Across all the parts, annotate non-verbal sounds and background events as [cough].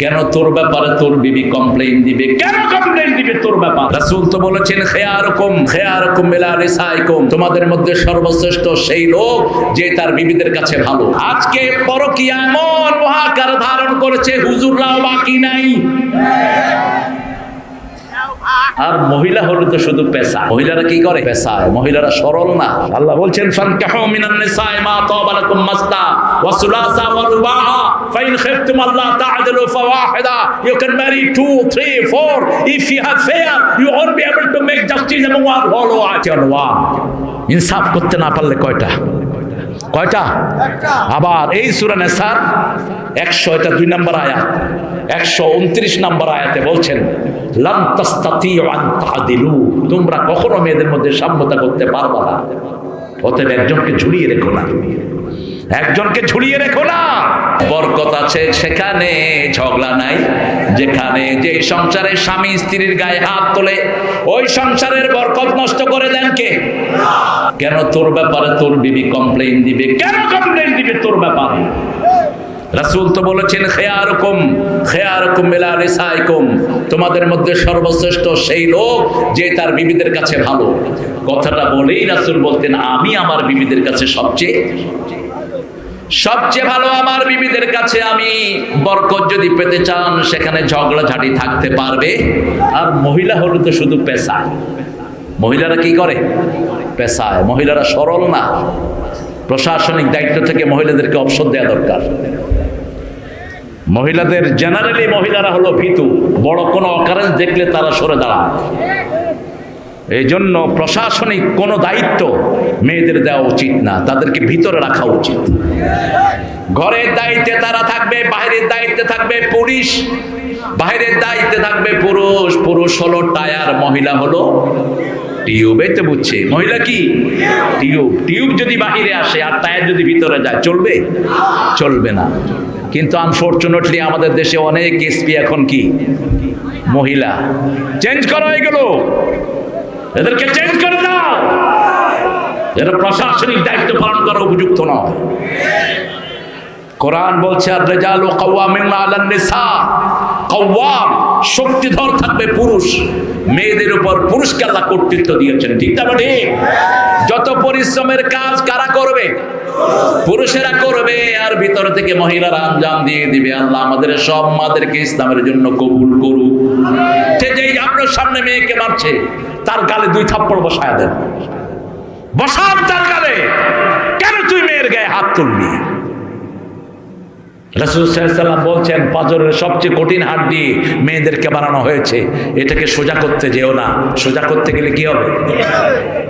কেন তোর ব্যাপারে তোর বিবি কমপ্লেন দিবে? কেন কমপ্লেন দিবে তোর ব্যাপার? রাসূল তো বলেছেন, খেয়ারকম খেয়ারকম মিলা নিসাইকুম। তোমাদের মধ্যে সর্বশ্রেষ্ঠ সেই লোক যে তার বিবিদের কাছে ভালো। আজকে পরকিয়া এমন মহাকার ধারণ করেছে হুজুররাও বাকি নাই। আর মহিলা হলো তো শুধু পেশা। মহিলারা কি করে? পেশায়। মহিলারা সরল না। আল্লাহ বলছেন, ফানকাহু মিনান নিসাই মা তাবা মাসতা ওয়া সুলাসা ওয়া রুবাহা ফাইন খিফতুম আল্লাহ তা'দিলু ফাওয়াহিদা। You can marry two three four if you have fear you won't be able to make justice among one হলো আছে ওয়ান ইনসাফ করতে না পারলে কয়টা? কয়টা? আবার এই সুরানে স্যার একশো এটা দুই নম্বর আয়াত। একশো উনত্রিশ নম্বর আয়াতে বলছেন তোমরা কখনো মেয়েদের মধ্যে সাম্যতা করতে পারবা না। অতএব একজনকে ঝুলিয়ে রেখো না। একজনকে ঝুলিয়ে রেখো না। বরকত আছে সেখানে, ঝগড়া নাই। যেখানে যে সংসারে স্বামী স্ত্রীর গায়ে হাত তোলে, ওই সংসারের বরকত নষ্ট করে দেন কে? কেন তোর ব্যাপারে তোর বিবি কমপ্লেইন দিবে? কেন কমপ্লেইন দিবে তোর ব্যাপারে? রাসূল তো বলেছেন, খেয়ারকুম খেয়ারকুম মিলা নিসাইকুম। তোমাদের মধ্যে সর্বশ্রেষ্ঠ সেই লোক যে তার বিবিদের কাছে ভালো। কথাটা বলেই রাসূল বলতেন, আমি আমার বিবিদের কাছে সবচেয়ে সবচেয়ে ভালো আমার বিবিদের কাছে আমি বরকত যদি পেতে চান, সেখানে ঝগড়াঝাটি থাকতে পারবে। আর মহিলা হলো তো শুধু পেশা মহিলারা কি করে? পেশায়। মহিলারা সরল না। প্রশাসনিক দায়িত্ব থেকে মহিলাদেরকে অবসর দেওয়া দরকার। মহিলাদের জেনারেলি মহিলারা হলো ভীতু। বড় কোনো অকারেন্স দেখলে তারা সরে দাঁড়ায়। এই জন্য প্রশাসনিক কোনো দায়িত্ব মেয়েদের দেওয়া উচিত না, তাদেরকে ভিতরে রাখা উচিত। ঘরের দায়িত্বে তারা থাকবে, বাইরের দায়িত্বে থাকবে পুলিশ, বাইরের দায়িত্বে থাকবে পুরুষ। পুরুষ হলো টায়ার, মহিলা হলো টিউবে তো বুঝছে। মহিলা কি? টিউব। টিউব যদি বাহিরে আসে আর টায়ার যদি ভিতরে যায়, চলবে? চলবে না। কিন্তু আনফর্চুনেটলি আমাদের দেশে অনেক এসপি এখন কি? মহিলা। চেঞ্জ করা হয়ে গেল। এদেরকে চেঞ্জ করে দাও। এরা প্রশাসনিক দায়িত্ব পালন করা উপযুক্ত নয়। কোরআন বলছে আর রেজাল ও নিসা। শক্তিধর থাকবে পুরুষ। মেয়েদের উপর পুরুষকে আল্লাহ কর্তৃত্ব দিয়েছেন, ঠিক না ঠিক যত পরিশ্রমের কাজ কারা করবে? পুরুষেরা করবে, আর ভিতর থেকে মহিলারা আঞ্জাম দিয়ে দিবে। আল্লাহ আমাদের সব মাদেরকে ইসলামের জন্য কবুল করুক। সে যেই আপনার সামনে মেয়েকে মারছে, তার গালে দুই থাপ্পড় বসায় দেন। বসান তার গালে। কেন তুই মেয়ের গায়ে হাত তুলবি? রাসুল সাল্লাম বলছেন, পাজরের সবচেয়ে কঠিন দিয়ে মেয়েদেরকে বানানো হয়েছে। এটাকে সোজা করতে যেও না। সোজা করতে গেলে কি হবে?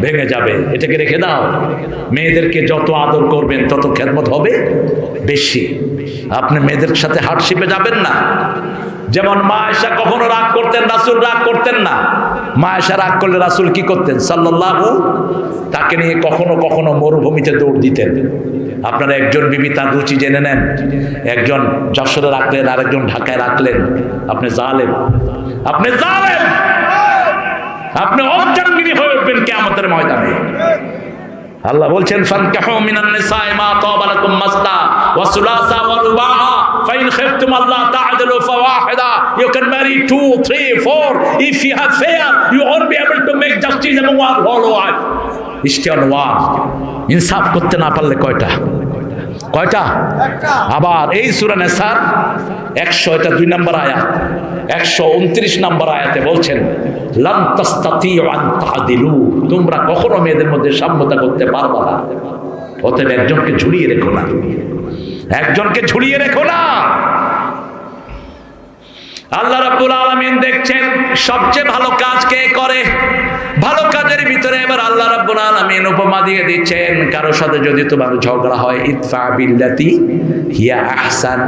ভেঙে যাবে। এটাকে রেখে দাও। মেয়েদেরকে যত আদর করবেন, তত খেদমত হবে বেশি। আপনি মেয়েদের সাথে হার্টশিপে যাবেন না। যেমন মা আয়সা কখনো রাগ করতেন, রাসুল রাগ করতেন না। মা আয়সা রাগ করলে রাসুল কি করতেন? সাল্লাল্লাহু, তাকে নিয়ে কখনো কখনো মরুভূমিতে দৌড় দিতেন। আপনারা একজন বিবি তার রুচি জেনে নেন। একজন যশোরে রাখলেন, আরেকজন ঢাকায় রাখলেন। আপনি জালেন আপনি জালেন আপনি অর্জনগিরি হয়ে উঠবেন কেমতের ময়দানে। আল্লাহ বলছেন, ফানকাহু মিনান নিসাই মা তাবা লাকুম মাসতা ওয়া সুলাসা ওয়া রুবাহা ফাইন খিফতুম আল্লাহ তা'দিলু ফাওয়াহিদা you can marry two three four if you have fear you won't be able to make justice among one whole wife ইস্টিয়ান one ইনসাফ করতে না পারলে কয়টা? কয়টা? আবার এই সূরা নেসার একশো এটা দুই নম্বর আয়াত একশো উনত্রিশ নম্বর আয়াতে বলছেন লান তাস্তাতিউ আন তাদিলু। তোমরা কখনো মেয়েদের মধ্যে সাম্যতা করতে পারবা না। অতএব একজনকে ঝুলিয়ে রেখো না। একজনকে ঝুলিয়ে রেখো না। আল্লাহ রাব্বুল আলামিন দেখছেন, সবচেয়ে ভালো কাজ কে করে? ভালো কাজের ভিতরে এবার আল্লাহ রাব্বুল আলামিন উপমা দিয়ে দিচ্ছেন কারোর সাথে যদি তোমার ঝগড়া হয়, ইদফা বিল্লাতি হিয়া আহসান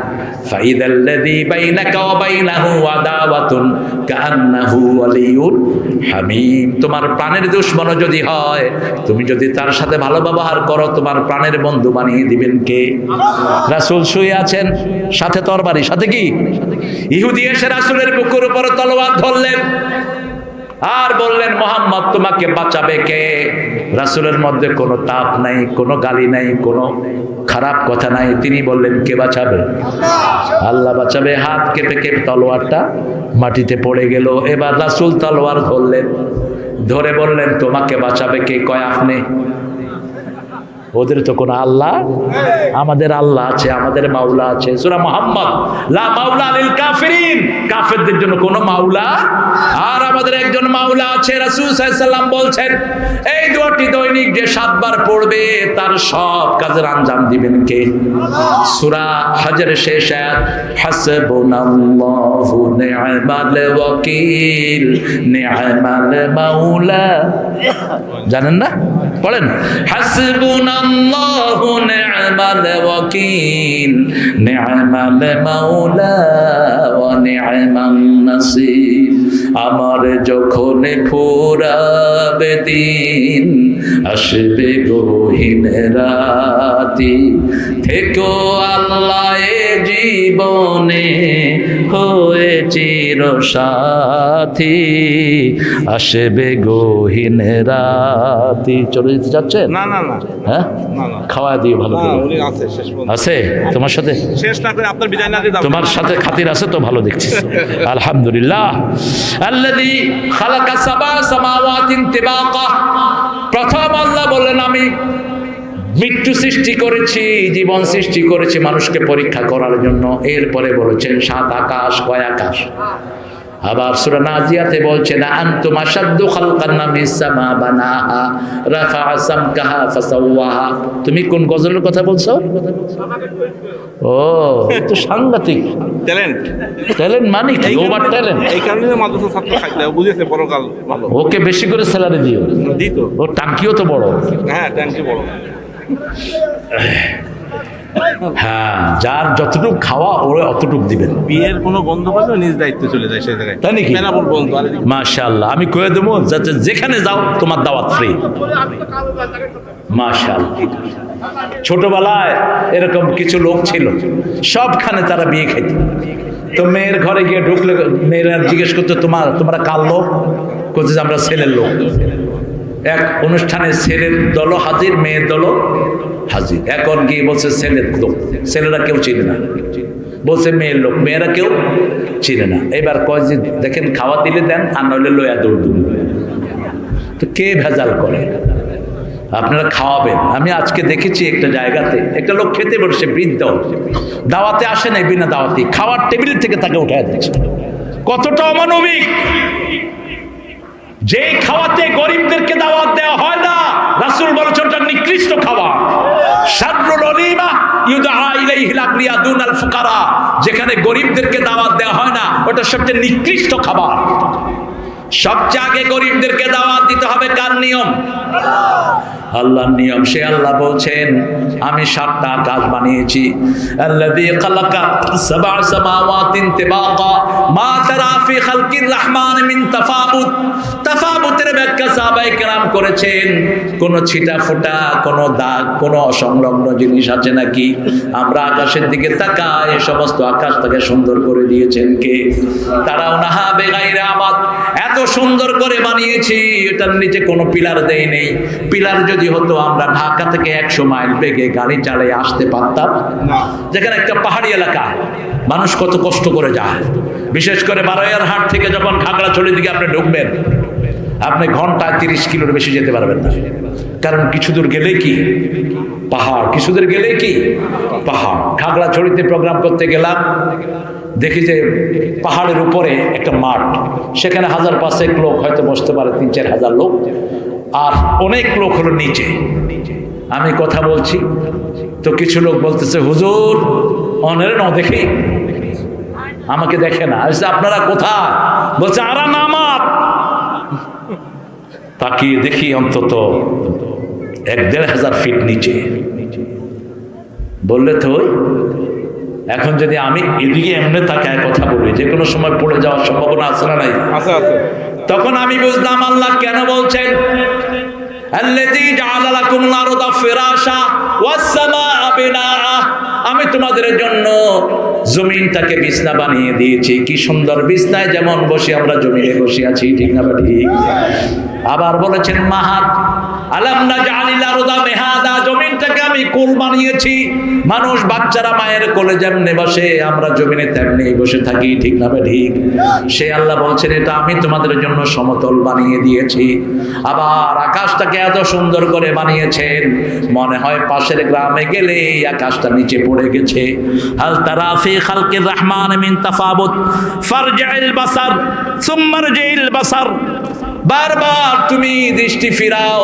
বাইনাহু আদাওয়াতুন কাআন্নাহু হামীম তোমার প্রাণের দুশমন যদি হয়, তুমি যদি তার সাথে ভালো ব্যবহার করো, তোমার প্রাণের বন্ধু বানিয়ে দিবেন কে? রাসূল শুয়ে আছেন, সাথে তরবারি, সাথে কি? ইহুদি এসে রাসূলের বুকের উপর তলোয়ার ধরলেন। আর বললেন, মোহাম্মদ, তোমাকে বাঁচাবে কে? রাসুলের মধ্যে কোনো তাপ নাই, কোনো গালি নাই, কোনো খারাপ কথা নাই। তিনি বললেন, কে বাঁচাবে? আল্লাহ বাঁচাবে। হাত কেঁপে কেঁপে তলোয়ারটা মাটিতে পড়ে গেল। এবার রাসুল তলোয়ার ধরলেন। ধরে বললেন, তোমাকে বাঁচাবে কে? কয়, আপনি ওদের তো কোনো আল্লাহ আমাদের আল্লাহ আছে, আমাদের মাওলা আছে। সুরা মোহাম্মদ, লা মাওলা কাফেরদের জন্য কোনো মাওলা? আর আমাদের একজন মাওলা আছে, রাসূল বলছেন, এই দুটি দৈনিক যে সাতবার পড়বে, তার সব কাজের আঞ্জাম দিবেন কে? সূরা হজর শেষ আয়াত মাওলা। জানেন না? পড়েন হাসবুনাল্লাহু নি'মাল ওয়াকিল নি'মাল মাওলা ওয়া নি'মান নাসির। আমার যখন ফুরাবে দিন আসবে গহীন রাতি। থেকো আল্লাহ এ জীবনে হয়ে চির সাথী আসবে গহীন রাতি। চলে যেতে যাচ্ছেন না না না। হ্যাঁ? না, না। খাওয়া দিয়ে ভালো আছে শেষ পর্যন্ত। আছে? তোমার সাথে? শেষ না করে আপনার বিদায় না তোমার সাথে খাতির আছে তো ভালো দেখছি আলহামদুলিল্লাহ [laughs] আল্লাযী খালাকা সাবা সামাওয়াতিন তিবাকা। প্রথম আল্লাহ বললেন, আমি মৃত্যু সৃষ্টি করেছি, জীবন সৃষ্টি করেছি মানুষকে পরীক্ষা করার জন্য। এরপরে বলেছেন, সাত আকাশ, কয় আকাশ? আবার সূরা নাজিয়াতে বলছেন আনতুম আশাদ্দু খালকান মিস সামা বানাহা রাফা সামকাহা ফাসাওয়াহা। তুমি কোন গজলের কথা বলছো? ও তো সাংঘাতিক। ট্যালেন্ট। ট্যালেন্ট মানে কি? ওভার ট্যালেন্ট এই কারণে মাদ্রাসা ছাত্র খাইতে বুঝেছে পরকাল ভালো। ওকে বেশি করে স্যালারি দিও। দিত। ওর টাঙ্কিও তো বড়। হ্যাঁ ট্যাঙ্কি বড়। হ্যাঁ যার যতটুকু খাওয়া ওরা অতটুকু দিবেন। বিয়ের কোনো নিজ দায়িত্ব চলে যায় সেই জায়গায়। তাই নাকি? মাশাআল্লাহ আমি কয়ে দেবো যাতে যেখানে যাও তোমার দাওয়াত ফ্রি মাশাআল্লাহ। ছোটবেলায় এরকম কিছু লোক ছিল সবখানে তারা বিয়ে খাইত। তো মেয়ের ঘরে গিয়ে ঢুকলে মেয়েরা জিজ্ঞেস করতো তোমার তোমরা কাল লোক? করছে যে আমরা ছেলের লোক। এক অনুষ্ঠানে ছেলের দল হাজির, মেয়ের দল হাজির। এখন গিয়ে বলছে, ছেলের লোক। ছেলেরা কেউ চিনে না। বলছে, মেয়ের লোক। মেয়েরা কেউ চিনে না। এবার কয় যে, দেখেন, খাওয়া দিলে দেন, আর নইলে লয়া দৌড় তো কে ভেজাল করে? আপনারা খাওয়াবেন। আমি আজকে দেখেছি একটা জায়গাতে, একটা লোক খেতে বসে বৃদ্ধ। দাওয়াতে আসে নাই, বিনা দাওয়াতে খাওয়ার টেবিল থেকে তাকে উঠায় দিচ্ছে। কতটা অমানবিক! যে খাওয়াতে গরিবদেরকে দাওয়াত দেওয়া হয় না, রাসুল বলছেন নিকৃষ্ট খাওয়া। যেখানে গরিবদেরকে দাওয়াত দেওয়া হয় না, ওটা সবচেয়ে নিকৃষ্ট খাবার। সবচেয়ে আগে গরিবদেরকে দাওয়াত দিতে হবে কার নিয়ম? আল্লাহর নিয়ম, সে আল্লাহ বলছেন, আমি সাতটা আকাশ বানিয়েছি। তারা ছিটা ফোঁটা, কোন দাগ, কোন অসংলগ্ন জিনিস আছে নাকি? আমরা আকাশের দিকে তাকাই সমস্ত আকাশটাকে সুন্দর করে দিয়েছেন কে? আমাদ। এত সুন্দর করে বানিয়েছি এটার নিচে কোনো পিলার দেই নেই। পিলার যদি হতো আমরা ঢাকা থেকে একশো মাইল বেগে গাড়ি চালিয়ে আসতে পারতাম। যেখানে একটা পাহাড়ি এলাকা মানুষ কত কষ্ট করে যায়। বিশেষ করে বারোয়ার হাট থেকে যখন খাগড়াছড়ির দিকে আপনি ঢুকবেন আপনি ঘন্টায় তিরিশ কিলোর বেশি যেতে পারবেন না। কারণ কিছু দূর গেলে কি? পাহাড়। কিছু দূর গেলে কি? পাহাড়। খাগড়াছড়িতে প্রোগ্রাম করতে গেলাম দেখি যে পাহাড়ের উপরে একটা মাঠ, সেখানে হাজার পাঁচেক লোক হয়তো বসতে পারে, তিন চার হাজার লোক। আর অনেক লোক হলো নিচে। আমি কথা বলছি, তো কিছু লোক বলতেছে, হুজুর, অনের ন দেখি। আমাকে দেখে না। আপনারা কোথায়? বলছে, আরা নামাত। তাকিয়ে দেখি অন্তত এক দেড় হাজার ফিট নিচে। বললে তো এখন যদি আমি এদিকে এমনি তাকে কথা বলি যে কোনো সময় পড়ে যাওয়ার সম্ভাবনা আছে না নাই? তখন আমি বুঝলাম আল্লাহ কেন বলছেন আমি তোমাদের জন্য জমিনটাকে বিছনা বানিয়ে দিয়েছি। কি সুন্দর বিছনায় যেমন বসে আমরা জমিনে বসে আছি ঠিক না ঠিক? আবার বলেছেন মাহাত আলাম না আরদা মেহাদা, জমিনটাকে আমি কোল বানিয়েছি। মানুষ বাচ্চারা মায়ের কোলে যেমনি বসে, আমরা জমিনে বসে থাকি, ঠিক না ঠিক। সে আল্লাহ বলছেন, এটা আমি তোমাদের জন্য সমতল বানিয়ে দিয়েছি। আবার আকাশটাকে এত সুন্দর করে বানিয়েছেন। মনে হয় পাশের গ্রামে গেলে আকাশটা নিচে পড়ে গেছে। হাল তারা রহমান মিন তাফাবুত ফারজিল বাসার সুম্মারজিল বাসার। বারবার তুমি দৃষ্টি ফিরাও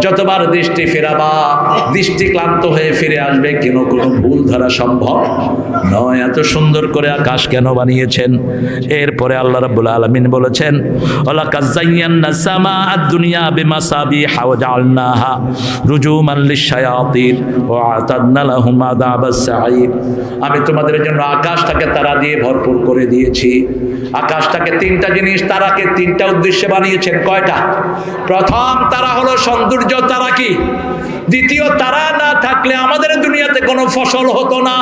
যতবার দৃষ্টি ফেরাবা, দৃষ্টি ক্লান্ত হয়ে ফিরে আসবে, কেন কোনো ভুল ধরা সম্ভব নয়। এত সুন্দর করে আকাশ কেন বানিয়েছেন? এরপরে আল্লাহ রাব্বুল আলামিন বলেছেন ওয়ালাকাজ যায়্যানা সামা আদ-দুনিয়া রুজুমান ওয়া আতাদনা লাহুম আযাবাস আমি তোমাদের জন্য আকাশটাকে তারা দিয়ে ভরপুর করে দিয়েছি। আকাশটাকে তিনটা জিনিস তারাকে তিনটা উদ্দেশ্যে বানিয়েছেন। কয়টা? প্রথম তারা হলো সৌন্দর্য তারা কি? দ্বিতীয়, তারা না থাকলে আমাদের দুনিয়াতে কোনো ফসল হতো না।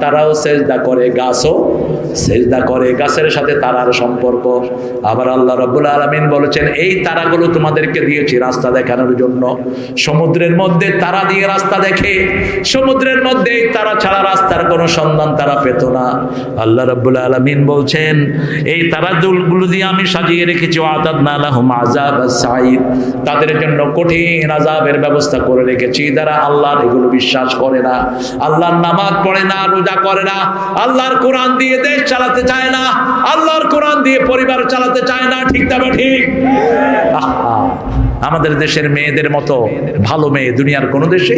তারাও সেজদা করে, গাছও সেজদা করে, গাছের সাথে তারার সম্পর্ক। আবার আল্লাহ রাব্বুল আলামিন বলেছেন, এই তারাগুলো তোমাদেরকে দিয়েছি রাস্তা দেখানোর জন্য। সমুদ্রের মধ্যে তারা দিয়ে রাস্তা দেখে, সমুদ্রের মধ্যে তারা ছাড়া রাস্তার কোনো সন্ধান তারা পেত না। আল্লাহ রাব্বুল আলামিন বলছেন, এই তারাগুলো দিয়ে আমি সাজিয়ে রেখেছি আতাদনা লাহুম আযাব সাঈদ তাদের জন্য কঠিন আযাবের ব্যবস্থা করে রেখেছি। তারা আল্লাহর এগুলো বিশ্বাস করে না, আল্লাহর নামাজ পড়ে না, রোজা করে না, আল্লাহর কোরআন দিয়ে দেশ চালাতে চায় না, আল্লাহর কোরআন দিয়ে পরিবার চালাতে চায় না, ঠিক তবে ঠিক? আমাদের দেশের মেয়েদের মতো ভালো মেয়ে দুনিয়ার কোনো দেশে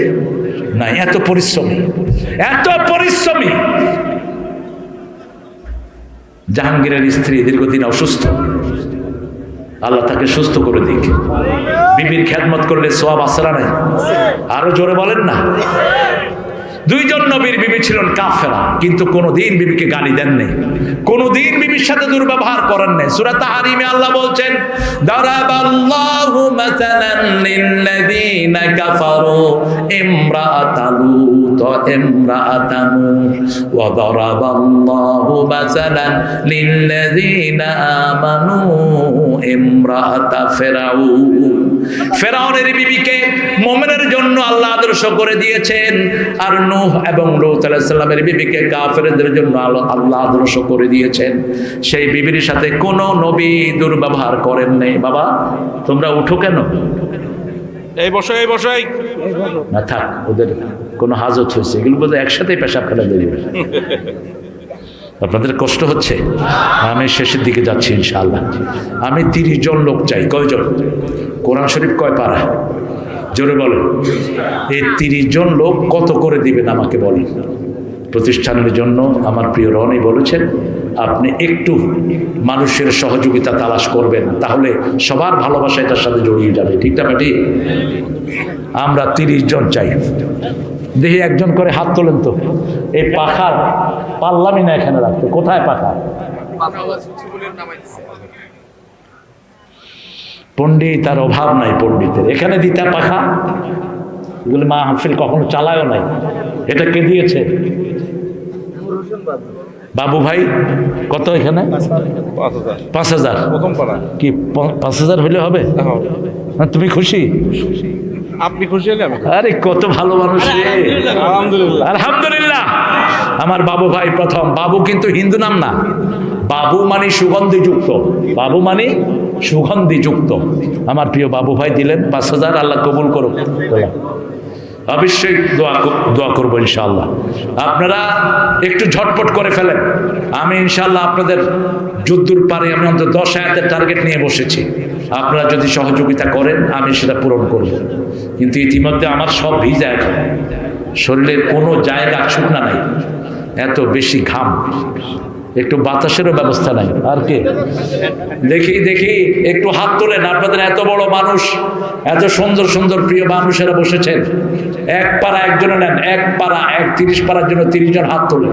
নাই। এত পরিশ্রমী এত পরিশ্রমী। জাহাঙ্গীরের স্ত্রী দীর্ঘদিন অসুস্থ। আল্লাহ তাকে সুস্থ করে দিক। বিবির খেদমত করলে সোয়াব আসরা নাই? আরও জোরে বলেন না। দুইজন নবীর বিবি ছিলেন কাফেরা, কিন্তু কোনোদিন বিবিকে গালি দেন নাই। কোনোদিন বিবির সাথে দুর্ব্যবহার করেন নাই। সূরা তাহরিমে আল্লাহ বলছেন, দারাবাল্লাহু মাসালান লিল্লাযীনা কাফারু ইমরাআতা লূত ইমরাআতা নূহ ওয়া দারাবাল্লাহু মাসালান লিল্লাযীনা আমানু ইমরাআতা ফেরাউনের বিবিকে মোমেনের জন্য আল্লাহ আদর্শ করে দিয়েছেন। আর নূহ এবং লূত আলাইহিস সালামের বিবিকে কাফেরদের জন্য আল্লাহ আদর্শ করে দিয়েছেন। সেই বিবির সাথে কোনো নবী দুর্ব্যবহার করেন নাই। বাবা তোমরা উঠো কেন? এই বসো এই বসো। না থাক ওদের কোনো হাজত হয়েছে, এগুলো বোধ একসাথেই পেশাব ফেলা বেরিয়ে আপনাদের কষ্ট হচ্ছে? আমি শেষের দিকে যাচ্ছি ইনশাআল্লাহ। আমি তিরিশ জন লোক চাই, কয়জন? কোরআন শরীফ কয় পারা? জোরে বলেন। এই তিরিশ জন লোক কত করে দিবেন আমাকে বলেন। প্রতিষ্ঠানের জন্য আমার প্রিয় রনি বলেছেন, আপনি একটু মানুষের সহযোগিতা তালাশ করবেন, তাহলে সবার ভালোবাসা এটার সাথে জড়িয়ে যাবে। ঠিক না আমরা তিরিশ জন চাই। দেখি একজন করে হাত তোলেন তো। এই পাখার পারলামই না এখানে রাখতে। কোথায় পাখা? পণ্ডিত তার অভাব নাই পণ্ডিতের। এখানে দিতা পাখা? এগুলো মা হাফিল কখনো চালায়ও নাই। এটা কে দিয়েছে? বাবু ভাই কত এখানে? পাঁচ হাজার। কি পাঁচ হাজার হলে হবে? না, তুমি খুশি। আপনি খুশি হলে আরে কত ভালো মানুষ রে। আলহামদুলিল্লাহ। আলহামদুলিল্লাহ। আমার বাবু ভাই প্রথম। বাবু কিন্তু হিন্দু নাম না। বাবু মানে সুগন্ধি যুক্ত বাবু মানে সুগন্ধি যুক্ত আমার প্রিয় বাবু ভাই দিলেন পাঁচ হাজার আল্লাহ কবুল করুক। অবশ্যই দোয়া দোয়া করব ইনশাল্লাহ আপনারা একটু ঝটপট করে ফেলেন। আমি ইনশাল্লাহ আপনাদের যুদ্ধর পারে আমি অন্তত দশ আয়াতের টার্গেট নিয়ে বসেছি। আপনারা যদি সহযোগিতা করেন, আমি সেটা পূরণ করব। কিন্তু ইতিমধ্যে আমার সব ভিজা এখন শরীরের কোনো জায়গা শুকনা নাই। এত বেশি ঘাম। একটু বাতাসেরও ব্যবস্থা নাই। আর কে? দেখি দেখি, একটু হাত তোলেন। আপনাদের এত বড় মানুষ, এত সুন্দর সুন্দর প্রিয় মানুষেরা বসেছেন। এক পাড়া একজনে নেন, এক পাড়া এক, তিরিশ পাড়ার জন্য তিরিশ জন হাত তোলেন।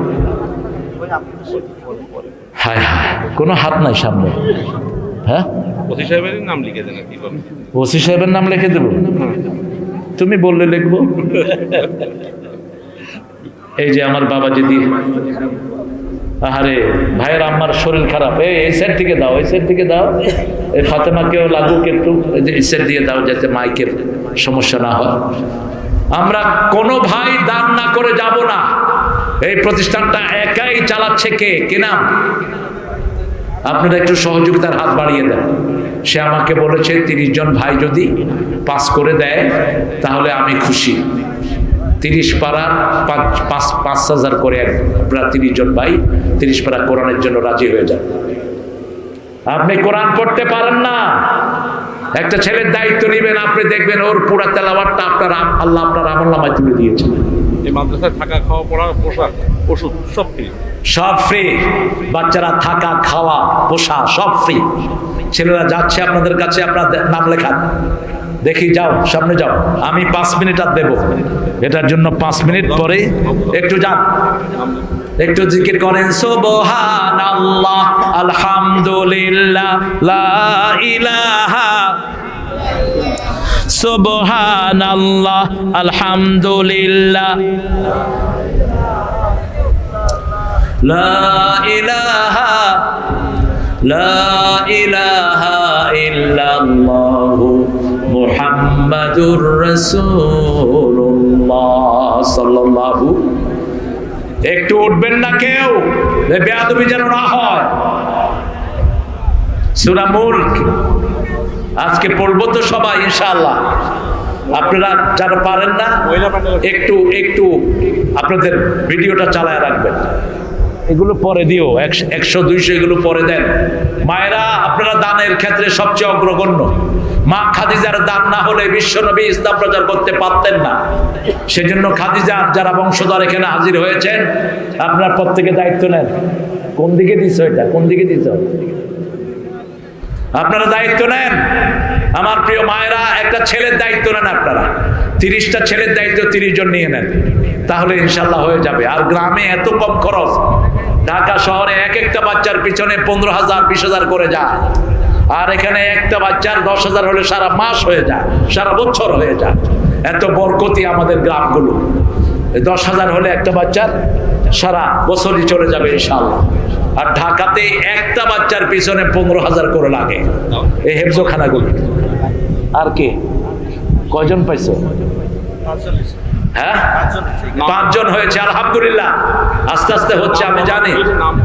হায় হায়, কোনো হাত নাই সামনে। হ্যাঁ? ওসি সাহেবের নাম লিখে দেন ওসি সাহেবের নাম লিখে দেবো? তুমি বললে লিখব। এই যে আমার বাবা যদি আহারে ভাইয়ের আমার শরীর খারাপ। এই এই সেট থেকে দাও এই সেট থেকে দাও। এই ফাতেমাকেও লাগুক একটু এই সেট দিয়ে দাও যাতে মাইকের সমস্যা না হয়। আমরা কোনো ভাই দান না করে যাব না। এই প্রতিষ্ঠানটা একাই চালাচ্ছে কে? কে নাম? আপনারা একটু সহযোগিতার হাত বাড়িয়ে দেন। সে আমাকে বলেছে, তিরিশ জন ভাই যদি পাস করে দেয়, তাহলে আমি খুশি। তিরিশ পাড়া, পাঁচ পাঁচ পাঁচ হাজার করে এক প্রায় তিরিশ জন ভাই, তিরিশ পাড়া কোরআনের জন্য রাজি হয়ে যান। আপনি কোরআন পড়তে পারেন না। একটা ছেলের দায়িত্ব নেবেন, আপনি দেখবেন ওর পুরা তেলাবারটা আপনার আল্লাহ আপনার আমল নামায় তুলে দিয়েছেন এই মাদ্রাসায় থাকা খাওয়া পড়া, পোশাক, ওষুধ, সব ফ্রি সব ফ্রি বাচ্চারা থাকা, খাওয়া পোষা সব ফ্রি ছেলেরা যাচ্ছে আপনাদের কাছে, আপনার নাম লেখান। দেখি যাও, সামনে যাও। আমি পাঁচ মিনিট আর দেবো। এটার জন্য পাঁচ মিনিট পরে একটু যান। একটু জিকির করেন সুবহান আল্লাহ আলহামদুলিল্লাহ, লা ইলাহা সুবহানাল্লাহ আলহামদুলিল্লাহ। ইলাহা ইলাহা একটু উঠবেন না কেউ বেয়াদবি যেন না হয়। সুরা মুল্ক। আজকে পড়ব তো সবাই, ইনশাআল্লাহ। আপনারা যারা পারেন না, একটু একটু আপনাদের ভিডিওটা চালায় রাখবেন। এগুলো পরে দিও, একশো দুইশো এগুলো পরে দেন। মায়েরা, আপনারা দানের ক্ষেত্রে সবচেয়ে অগ্রগণ্য। মা খাদিজার দান না হলে বিশ্বনবী ইসলাম প্রচার করতে পারতেন না। সেজন্য খাদিজার যারা বংশধর এখানে হাজির হয়েছেন, আপনার প্রত্যেকে দায়িত্ব নেন। কোন দিকে দিছ এটা? কোন দিকে দিছ? আপনারা দায়িত্ব নেন। আমার প্রিয় মায়েরা, একটা ছেলের দায়িত্ব নেন আপনারা। তিরিশটা ছেলের দায়িত্ব তিরিশ জন নিয়ে নেন। তাহলে ইনশাল্লাহ হয়ে যাবে। আর গ্রামে এত কম খরচ। ঢাকা শহরে এক একটা বাচ্চার পিছনে পনেরো হাজার, বিশ হাজার করে যায়। আর এখানে একটা বাচ্চার দশ হাজার হলে সারা মাস হয়ে যায়, সারা বছর হয়ে যায়। এত বরকতি আমাদের গ্রামগুলো। এই দশ হাজার হলে একটা বাচ্চার সারা বছরই চলে যাবে ইনশাল্লাহ আর ঢাকাতে একটা বাচ্চার পিছনে পনেরো হাজার করে লাগে। এই হেফজোখানাগুলো। আর কে? কয়জন পাইছো? হ্যাঁ? পাঁচজন হয়েছে আলহামদুলিল্লাহ। আস্তে আস্তে হচ্ছে আমি জানি। নাম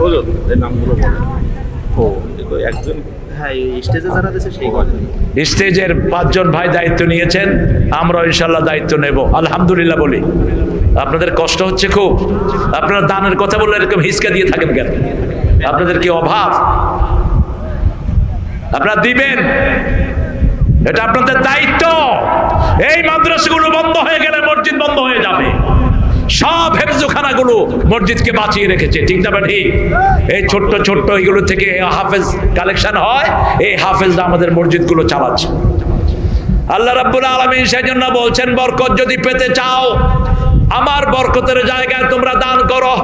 বলো নামগুলো ও। একজন স্টেজের পাঁচজন ভাই দায়িত্ব নিয়েছেন আমরা ইনশাল্লাহ দায়িত্ব নেব। আলহামদুলিল্লাহ বলি। আপনাদের কষ্ট হচ্ছে খুব। আপনারা দানের কথা বললে এরকম হিসকা দিয়ে থাকেন কেন? আপনাদের কি অভাব? আপনারা দিবেন। এটা আপনাদের দায়িত্ব। এই মাদ্রাসাগুলো বন্ধ হয়ে গেলে মসজিদ বন্ধ হয়ে যাবে। সব হেফজোখানাগুলো মসজিদকে বাঁচিয়ে রেখেছে, ঠিক না ঠিক এই ছোট্ট ছোট্ট এইগুলো থেকে হাফেজ কালেকশন হয়, এই হাফেজরা আমাদের মসজিদগুলো চালাচ্ছে। আল্লাহ রাব্বুল সেই জন্য বলছেন, বরকত যদি পেতে চাও, আমার বরকতের জায়গায় তোমরা দান করো।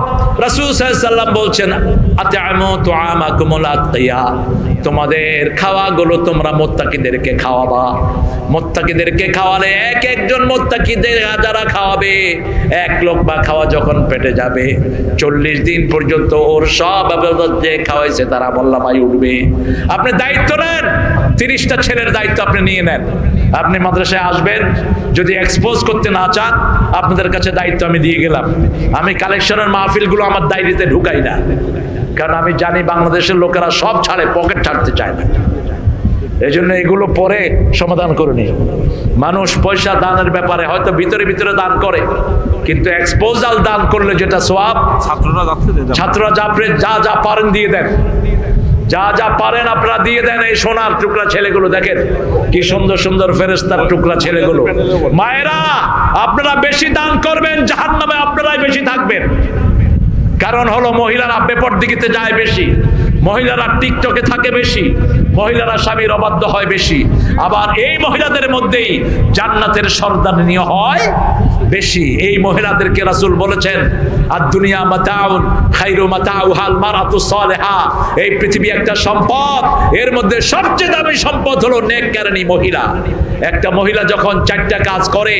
রাসূল সাল্লাল্লাহু বলছেন, আতআমু তুআমাকুমুল আতকিয়া তোমাদের খাওয়াগুলো তোমরা মোত্তাকিদেরকে খাওয়াবা। মোত্তাকিদেরকে খাওয়ালে এক একজন মোত্তাকিদের যারা খাওয়াবে, এক লোক বা খাওয়া যখন পেটে যাবে, চল্লিশ দিন পর্যন্ত ওর সব যে খাওয়াইছে তারা মোল্লামাই উঠবে। আপনি দায়িত্ব নেন। তিরিশটা ছেলের দায়িত্ব আপনি নিয়ে নেন। আপনি মাদ্রাসায় আসবেন যদি এক্সপোজ করতে না চান আপনাদের কাছে দায়িত্ব আমি দিয়ে গেলাম। আমি কালেকশনের মাহফিলগুলো আমার ডায়েরিতে ঢুকাই না। কারণ আমি জানি বাংলাদেশের লোকেরা সব ছাড়ে পকেট ছাড়তে চায় না। এই জন্য এগুলো পরে সমাধান করে নিই মানুষ পয়সা দানের ব্যাপারে হয়তো ভিতরে ভিতরে দান করে কিন্তু এক্সপোজাল দান করলে যেটা সোয়াব ছাত্ররা ছাত্ররা যা যা পারেন দিয়ে দেন। যা যা পারেন আপনারা দিয়ে দেন এই সোনার টুকরা ছেলেগুলো। দেখেন, কি সুন্দর সুন্দর ফেরেস্তার টুকরা ছেলেগুলো। মায়েরা, আপনারা বেশি দান করবেন জাহান নামে আপনারাই বেশি থাকবেন। কারণ হলো মহিলারা বেপর দিকিতে যায় বেশি। মহিলারা টিকটকে থাকে বেশি। মহিলারা স্বামীর অবাধ্য হয় বেশি। আবার এই মহিলাদের মধ্যেই জান্নাতের সর্দানিনীয় হয় বেশি। এই মহিলাদেরকে রাসুল বলেছেন আর দুনিয়া মাতাউন, খাইরু মাতাউ, হাল মারাতু সালেহা। এই পৃথিবী একটা সম্পদ, এর মধ্যে সবচেয়ে দামি সম্পদ হলো নেককারিনী মহিলা। একটা মহিলা যখন চারটা কাজ করে,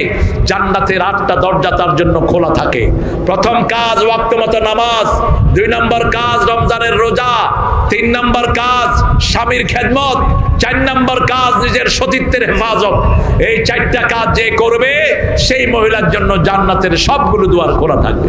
জান্নাতের আটটা দরজা তার জন্য খোলা থাকে। প্রথম কাজ ওয়াক্ত মতো নামাজ, দুই নম্বর কাজ রমজানের রোজা, তিন নম্বর কাজ স্বামীর খেদমত, চার নম্বর কাজ নিজের সতীত্বের হেফাজত। এই চারটা কাজ যে করবে, সেই মহিলার জন্য জান্নাতের সবগুলো দুয়ার খোলা থাকবে।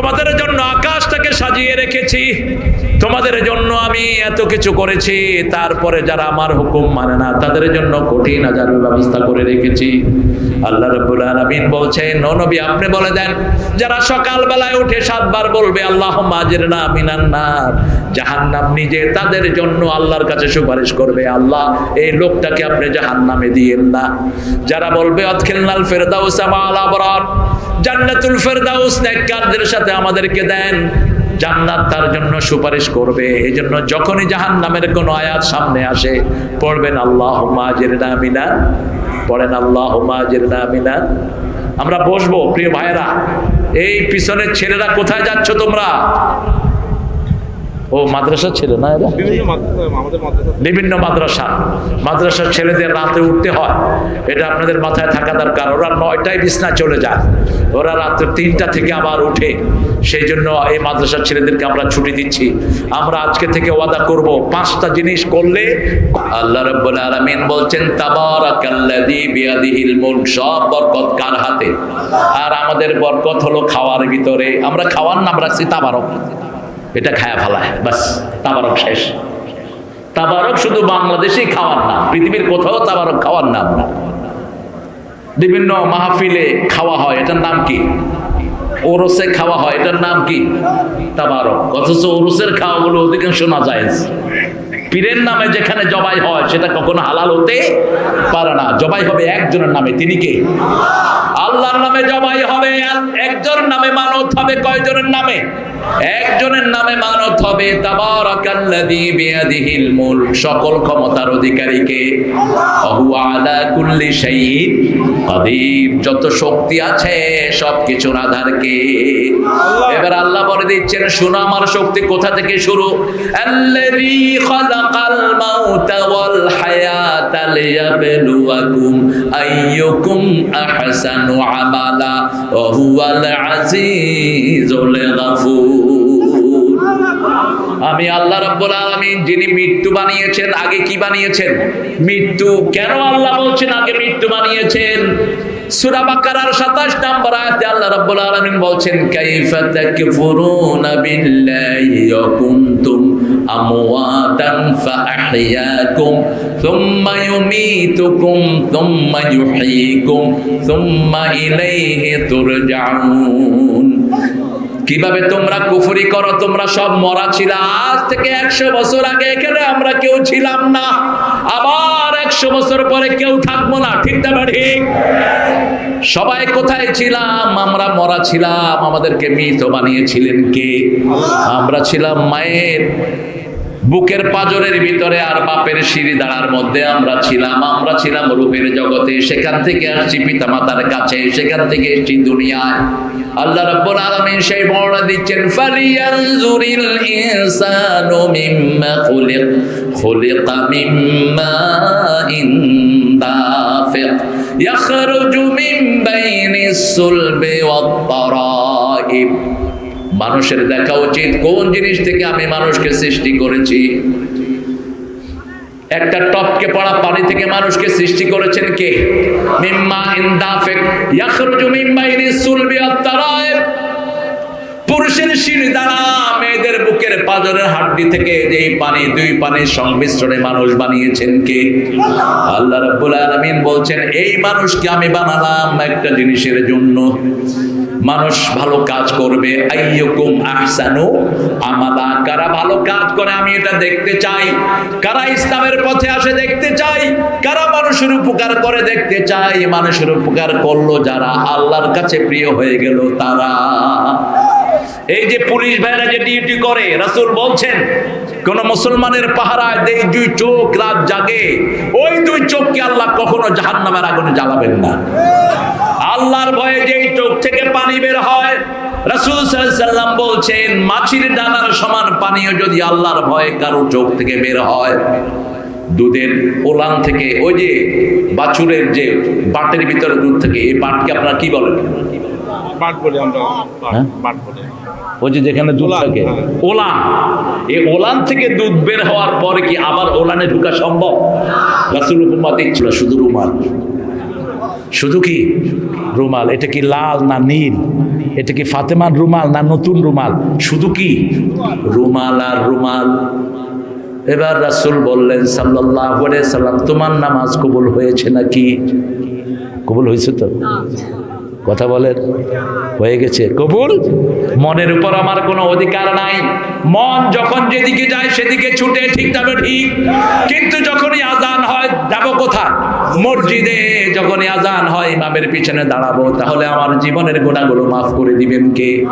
তোমাদের জন্য আকাশটাকে সাজিয়ে রেখেছি। তোমাদের জন্য আমি এত কিছু করেছি, তারপরে যারা আমার হুকুম মানে না, তাদের জন্য কঠিন আজারের ব্যবস্থা করে রেখেছি। আল্লাহ রাব্বুল আলামিন বলছেন নবী, আপনি বলে দেন, যারা সকাল বেলায় উঠে সাতবার বলবে আল্লাহ মাজিরনা মিনান নার জাহান্নাম নিজে তাদের জন্য আল্লাহর কাছে সুপারিশ করবে। আল্লাহ, এই লোকটাকে আপনি জাহান্নামে দিয়েন না। যারা বলবে অতখিলনাল ফেরদাউস মাল আবরার জান্নাতুল ফেরদাউস নেককারদের সাথে আমাদেরকে দেন, জান্নাত তার জন্য সুপারিশ করবে। এই জন্য যখনই জাহান নামের কোন আয়াত সামনে আসে, পড়বেন আল্লাহ মিনান পড়েন আল্লাহ মিনান আমরা বসবো। প্রিয় ভাইরা এই পিছনের ছেলেরা কোথায় যাচ্ছ তোমরা? ও মাদ্রাসা ছেলে না এরা? বিভিন্ন মাদ্রাসা মাদ্রাসা মাদ্রাসার ছেলেদের রাতে উঠতে হয়। এটা আপনাদের মাথায় থাকা দরকার। ওরা নয়টায় বিছনা চলে যায়। ওরা রাত্রে তিনটা থেকে আবার উঠে সেই জন্য এই মাদ্রাসার ছেলেদেরকে আমরা ছুটি দিচ্ছি। আমরা আজকে থেকে ওয়াদা করব পাঁচটা জিনিস করলে আল্লাহ রাব্বুল আলামিন বলছেন তাবারাকাল্লাযী বিয়াদিহিল মুলক সব বরকত কার হাতে? আর আমাদের বরকত হলো খাওয়ার ভিতরে। আমরা খাওয়ার নাম রাখছি তাবারক। এটা খায়া ফেলায় বাস তাবারক শেষ। তাবারক শুধু বাংলাদেশেই খাওয়ার নাম, পৃথিবীর কোথাও তাবারক খাওয়ার নাম না। বিভিন্ন মাহফিলে খাওয়া হয়, এটার নাম কি? ওরসে খাওয়া হয়, এটার নাম কি? তাবারক। অথচ ওরসের খাওয়াগুলো অধিকাংশ না যায় পীরের নামে যেখানে জবাই হয়, সেটা কখনো হালাল হতে পারে না। জবাই হবে একজনের নামে, তিনি কে? আল্লাহর নামে জবাই হবে একজনের নামে মানত হবে কয়জনের নামে? একজনের নামে মানত হবে সকল ক্ষমতার অধিকারীকে যত শক্তি আছে সব কিছুর আধারকে এবার আল্লাহ বলে দিচ্ছেন শুনো আমার শক্তি কোথা থেকে শুরু? আইয়ুকুম আহসানু আমালা ওয়া হুয়াল আজিজুল গাফুর। আমি আল্লাহ রাব্বুল আলামিন যিনি মৃত্যু বানিয়েছেন, আগে কি বানিয়েছেন? মৃত্যু। কেন আল্লাহ বলছেন আগে মৃত্যু বানিয়েছেন? সূরা বাকারার 27 নম্বর আয়াতে আল্লাহ রাব্বুল আলামিন বলছেন, কাইফা তাকফুরুনা বিল্লাহি ওয়া কুনতুম আমওয়াতান ফাআহইয়াকুম থুম্মা ইউমীতুকুম কীভাবে তোমরা কুফরি করো? তোমরা সব মরা ছিল। আজ থেকে একশো বছর আগে এখানে আমরা কেউ ছিলাম না। আবার একশো বছর পরে কেউ থাকব না। ঠিক না ঠিক? সবাই কোথায় ছিলাম? আমরা মরা ছিলাম। আমাদেরকে মৃত বানিয়েছিলেন কে? আমরা ছিলাম মায়ের বুকের পাজরের ভিতরে আর বাপের সিঁড়ি দাঁড়ার মধ্যে আমরা ছিলাম। আমরা ছিলাম রূপের জগতে। সেখান থেকে আসছি পিতা মাতার কাছে। সেখান থেকে এসছি দুনিয়ায়। আল্লাহ রাব্বুল আলামিন সেই বর্ণনা দিচ্ছেন, ফালিয়ানজুরিল ইনসানু মিম্মা খুলিক। খুলিকা মিম্মা ইন দাফিক। ইয়াখরুজু মিন বাইনিস সুলবি ওয়াত তারাইব। মানুষের দেখা উচিত। কোন জিনিস থেকে আমি মানুষকে সৃষ্টি করেছি? একটা টপকে পড়া পানি থেকে মানুষকে সৃষ্টি করেছেন কে? মিম্মা ইনদাফিক ইয়াখরুজু মিন বাইনি সুলবি আত-তারাইব পুরুষের শির দ্বারা, মেয়েদের বুকের পাজরের হাড্ডি থেকে যেই পানি, দুই পানির সংমিশ্রণে মানুষ বানিয়েছেন কে? আল্লাহ রাব্বুল আলামিন বলছেন, এই মানুষকে আমি বানালাম একটা জিনিসের জন্য। মানুষ ভালো কাজ করবে। আইয়ুকুম আমালা। কারা ভালো কাজ করে আমি এটা দেখতে চাই। কারা ইসলামের পথে আসে দেখতে চাই। কারা মানুষের উপকার করে দেখতে চাই। মানুষের উপকার করল যারা আল্লাহর কাছে প্রিয় হয়ে গেল তারা। এই যে পুলিশ ভাইরা যে ডিউটি করে, রাসূল বলছেন, কোন মুসলমানের পাহারায় দেই দুই চোখ রাত জাগে। ওই দুই চোখকে আল্লাহ কখনো জাহান্নামের আগুনে জ্বালাবেন না। আল্লাহর ভয়ে যেই চোখ থেকে পানি বের হয় রাসূল সাল্লাম বলছেন মাছির ডানার সমান পানিও যদি আল্লাহর ভয়ে কারও চোখ থেকে বের হয় দুধের ওলান থেকে ওই যে বাছুরের যে বাটের ভিতরে দুধ থেকে এই বাটকে আপনারা কি বলেন? হ্যাঁ? ওই যে যেখানে দুধ ওলান, থাকে হ্যাঁ। ওলান। এই ওলান থেকে দুধ বের হওয়ার পরে কি আবার ওলানে ঢুকা সম্ভব? রাসুল হুকুমাতে ছিল শুধু রুমাল। শুধু কি? রুমাল, এটা কি লাল না নীল? এটা কি ফাতেমার রুমাল না নতুন রুমাল? শুধু কি? রুমাল আর রুমাল। এবার রাসুল বললেন সাল্লাহ সাল্লাম তোমার নামাজ কবুল হয়েছে নাকি? কবুল হয়েছে তো? কথা বলেন। হয়ে গেছে। কবুল? মনের উপর আমার কোনো অধিকার নাই। মন যখন যেদিকে যায় সেদিকে ছুটে, ঠিক যাবে ঠিক। কিন্তু যখনই আজান হয়, যাব কোথায়? মসজিদে যখনই আজান হয়, ইমামের পিছনে দাঁড়াবো, তাহলে আমার জীবনের গুণাগুলো মাফ করে দিবেন কে?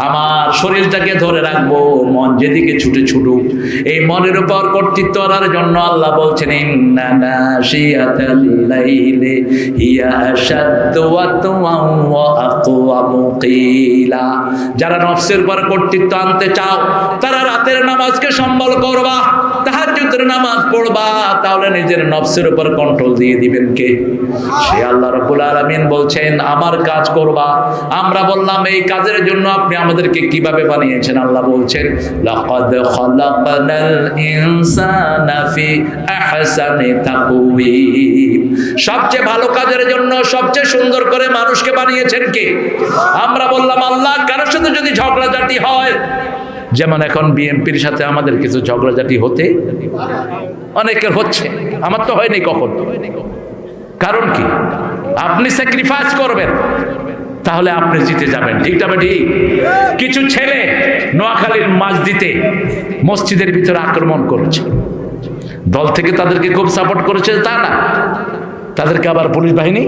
আমার শরীরটাকে ধরে রাখব, মন যেদিকে ছুটে ছুটুক। এই মনের উপর কর্তৃত্ব করার জন্য আল্লাহ বলছেন, ইন্না নাশিয়াতাল লাইলি হিয়া আশাদ্দু যারা নফসের উপর কর্তৃত্ব আনতে চাও, তারা রাতের নামাজকে সম্বল করবা, তাহাজ্জুদের নামাজ পড়বা, তাহলে নিজের নফসের উপর কন্ট্রোল দিয়ে দিবেন কে? সে আল্লাহ রাব্বুল আলামিন বলছেন, আমার কাজ করবা। আমরা বললাম, এই কাজের জন্য আপনি আমাদেরকে কীভাবে বানিয়েছেন? আল্লাহ বলছেন সবচেয়ে ভালো কাজের জন্য সবচেয়ে সুন্দর করে মানুষকে বানিয়েছেন কে? আমরা বললাম, আল্লাহ, কারোর সাথে যদি ঝগড়াঝাটি হয়, যেমন এখন বিএনপির সাথে আমাদের কিছু ঝগড়াঝাটি হতে অনেকের হচ্ছে, আমার তো হয়নি কখন। কারণ কি? আপনি স্যাক্রিফাইস করবেন, তাহলে আপনি জিতে যাবেন। ঠিক যাবে ঠিক কিছু ছেলে নোয়াখালীর মসজিদে, মসজিদের ভিতরে আক্রমণ করেছে। দল থেকে তাদেরকে খুব সাপোর্ট করেছে, তা না। তাদেরকে আবার পুলিশ বাহিনী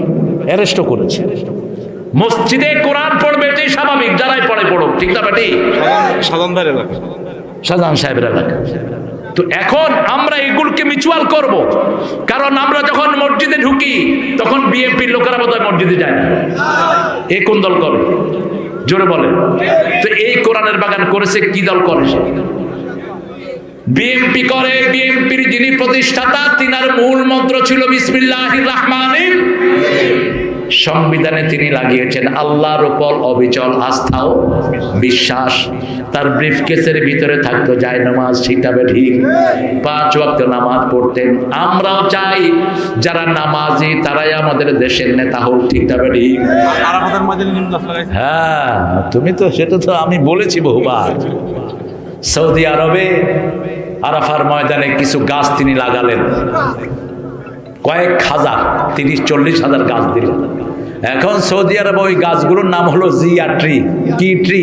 অ্যারেস্টও করেছে। মসজিদে কোরআন পড়বে এটাই স্বাভাবিক। যারাই পড়ে পড়ুক ঠিক না বেটি? সাধারণ এলাকা। শাহজাহান সাহেবের এলাকা। তো এখন আমরা এগুলোকে মিচুয়াল করব। কারণ আমরা যখন মসজিদে ঢুকি তখন বিএনপির লোকেরা বোধহয় মসজিদে যায় না। এ কোন দল করে? জোরে বলে তো এই কোরআনের বাগান করেছে কি দল করে সে? বিএনপি করে বিএনপির যিনি প্রতিষ্ঠাতা তিনার মূল মন্ত্র ছিল বিসমিল্লাহির রহমানির সংবিধানে তিনি লাগিয়েছেন আল্লাহর উপর অবিচল আস্থা ও বিশ্বাস। তার ব্রিফকেসের ভিতরে থাকতো যায় নামাজ শিখাবে ঠিক। পাঁচ ওয়াক্ত নামাজ পড়তেন। আমরাও চাই যারা নামাজি তারাই আমাদের দেশের নেতা হোক ঠিক। যাবে ঠিক হ্যাঁ তুমি তো সেটা তো আমি বলেছি বহুবার। সৌদি আরবে আরাফার ময়দানে কিছু গাছ তিনি লাগালেন। কয়েক হাজার, তিরিশ, চল্লিশ হাজার গাছ দিলেন। এখন সৌদি আরবে ওই গাছগুলোর নাম হলো জিয়া ট্রি। কি ট্রি?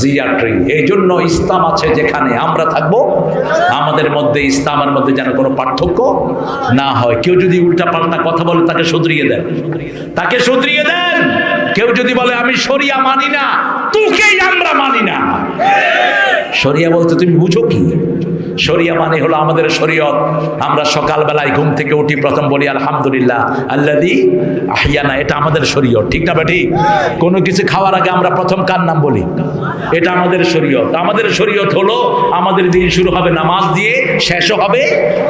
জিয়া ট্রি। এই জন্য ইসলাম আছে যেখানে আমরা থাকব, আমাদের মধ্যে, ইসলামের মধ্যে যেন কোনো পার্থক্য না হয়। কেউ যদি উল্টা পাল্টা কথা বলে, তাকে শুধরিয়ে দেন। তাকে শুধরিয়ে দেন। কেউ যদি বলে, আমি শরিয়া মানি না, তোকেই আমরা মানি না। শরিয়া বলতে তুমি বুঝো কি? শরিয়া মানে হলো আমাদের শরীয়ত। আমরা সকালবেলায় ঘুম থেকে উঠি, প্রথম বলি, আলহামদুলিল্লাহ আল্লাদি আহিয়ানা এটা আমাদের শরীয়ত, ঠিক না বা ঠিক কোনো কিছু খাওয়ার আগে আমরা প্রথম কার নাম বলি? এটা আমাদের শরীয়ত। আমাদের শরীয়ত হলো, আমাদের দিন শুরু হবে নামাজ দিয়ে, শেষও হবে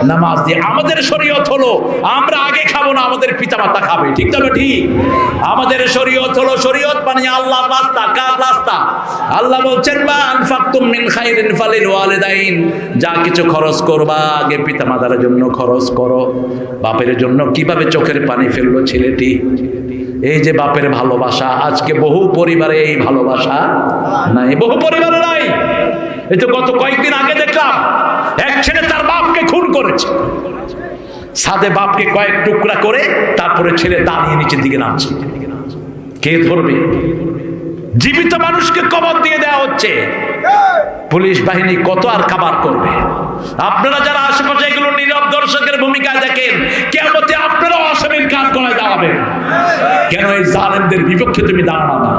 নামাজ দিয়ে। আমাদের শরীয়ত হলো, আমরা আগে খাব না, আমাদের পিতামাতা খাবে, ঠিক না বা ঠিক আমাদের শরীয়ত হলো, শরীয়ত মানে আল্লাহ রাস্তা। কার রাস্তা? আল্লাহ বলছেন বা আনফাকতুম মিন খাইরিন ফালিল ওয়ালিদাইন। যা কিছু খরচ করবা? আগে পিতামাতার জন্য খরচ করো। বাপের জন্য কীভাবে চোখের পানি ফেলল ছেলেটি? এই যে বাপের ভালোবাসা, আজকে বহু পরিবারে এই ভালোবাসা নাই। বহু পরিবারে নাই। এই তো গত কয়েকদিন আগে দেখলাম, এক ছেলে তার বাপকে খুন করেছে। সাদে বাপকে কয়েক টুকরা করে তারপরে ছেলে দাঁড়িয়ে নিচের দিকে নামছে। কে ধরবে? জীবিত মানুষকে কবর দিয়ে দেওয়া হচ্ছে। পুলিশ বাহিনী কত আর কাবার করবে? আপনারা যারা আশেপাশে এগুলো নীরব দর্শকের ভূমিকায় দেখেন কেমতে আপনারা অসমের কাজ করায় দাঁড়াবেন। কেন এই জালেমদের বিপক্ষে তুমি দাঁড়ানো না?